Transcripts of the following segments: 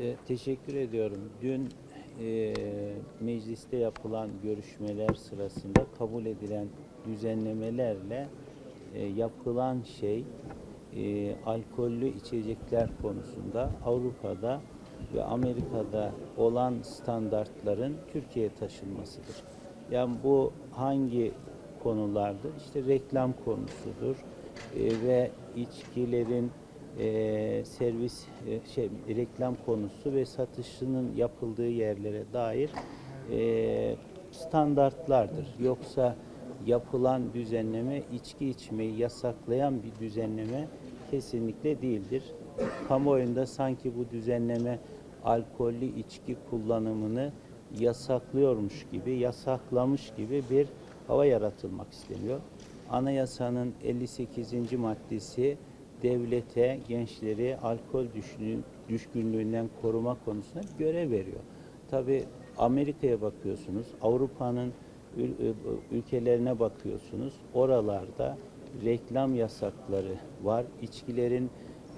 E, teşekkür ediyorum. Dün e, mecliste yapılan görüşmeler sırasında kabul edilen düzenlemelerle e, yapılan şey e, alkollü içecekler konusunda Avrupa'da ve Amerika'da olan standartların Türkiye'ye taşınmasıdır. Yani bu hangi konulardır? İşte reklam konusudur e, ve içkilerin e, servis e, şey reklam konusu ve satışının yapıldığı yerlere dair e, standartlardır. Yoksa yapılan düzenleme içki içmeyi yasaklayan bir düzenleme kesinlikle değildir. Kamuoyunda sanki bu düzenleme alkollü içki kullanımını yasaklıyormuş gibi, yasaklamış gibi bir hava yaratılmak isteniyor. Anayasanın 58. maddesi devlete gençleri alkol düşkünlüğü- düşkünlüğünden koruma konusunda görev veriyor. Tabi Amerika'ya bakıyorsunuz, Avrupa'nın ülkelerine bakıyorsunuz. Oralarda reklam yasakları var. İçkilerin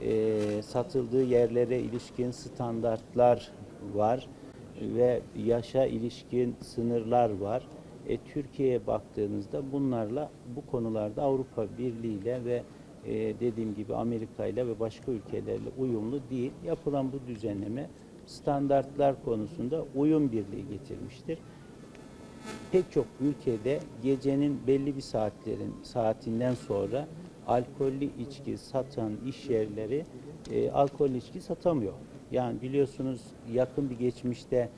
e, satıldığı yerlere ilişkin standartlar var ve yaşa ilişkin sınırlar var. E, Türkiye'ye baktığınızda bunlarla bu konularda Avrupa Birliği ile ve e, dediğim gibi Amerika ile ve başka ülkelerle uyumlu değil. Yapılan bu düzenleme standartlar konusunda uyum birliği getirmiştir. Pek çok ülkede gecenin belli bir saatlerin saatinden sonra alkollü içki satan iş yerleri e, alkollü içki satamıyor. Yani biliyorsunuz yakın bir geçmişte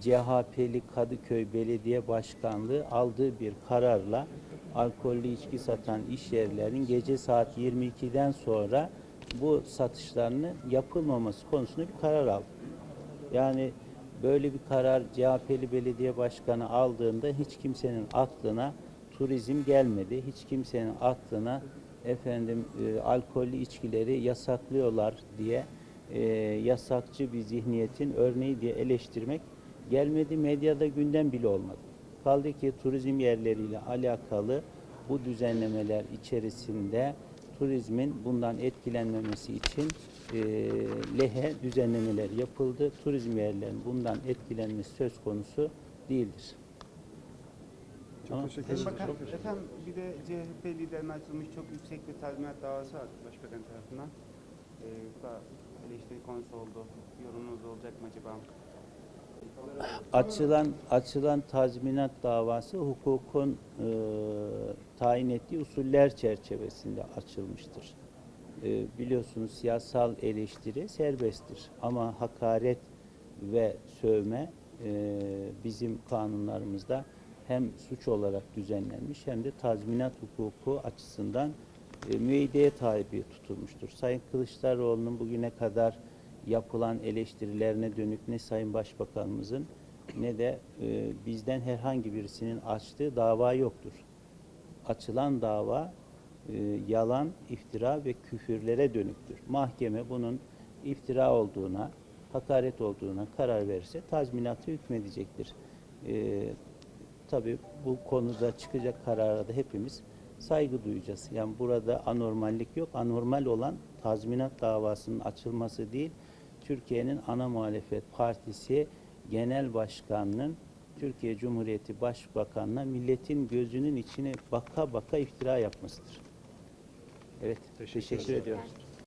CHP'li Kadıköy Belediye Başkanlığı aldığı bir kararla alkollü içki satan iş yerlerinin gece saat 22'den sonra bu satışlarını yapılmaması konusunda bir karar aldı. Yani böyle bir karar CHP'li belediye başkanı aldığında hiç kimsenin aklına turizm gelmedi. Hiç kimsenin aklına efendim e, alkollü içkileri yasaklıyorlar diye e, yasakçı bir zihniyetin örneği diye eleştirmek gelmedi. Medyada gündem bile olmadı. Kaldı ki turizm yerleriyle alakalı bu düzenlemeler içerisinde turizmin bundan etkilenmemesi için e, lehe düzenlemeler yapıldı. Turizm yerlerinin bundan etkilenmesi söz konusu değildir. Çok Tamam. teşekkür ederim. Bakan, efendim bir de CHP liderine açılmış çok yüksek bir tazminat davası var Başbakan tarafından. Ee, bu da eleştiri konusu oldu. Yorumunuz olacak mı acaba? Açılan açılan tazminat davası hukukun e, tayin ettiği usuller çerçevesinde açılmıştır. E, biliyorsunuz siyasal eleştiri serbesttir ama hakaret ve sövme e, bizim kanunlarımızda hem suç olarak düzenlenmiş hem de tazminat hukuku açısından e, müeyyideye tabi tutulmuştur. Sayın Kılıçdaroğlu'nun bugüne kadar yapılan eleştirilerine dönük ne Sayın Başbakanımızın ne de e, bizden herhangi birisinin açtığı dava yoktur. Açılan dava e, yalan, iftira ve küfürlere dönüktür. Mahkeme bunun iftira olduğuna, hakaret olduğuna karar verirse tazminatı hükmedecektir. E, tabii bu konuda çıkacak karara da hepimiz saygı duyacağız. Yani burada anormallik yok. Anormal olan tazminat davasının açılması değil, Türkiye'nin ana muhalefet partisi genel başkanının Türkiye Cumhuriyeti Başbakanına milletin gözünün içine baka baka iftira yapmasıdır. Evet, teşekkür, ediyorum.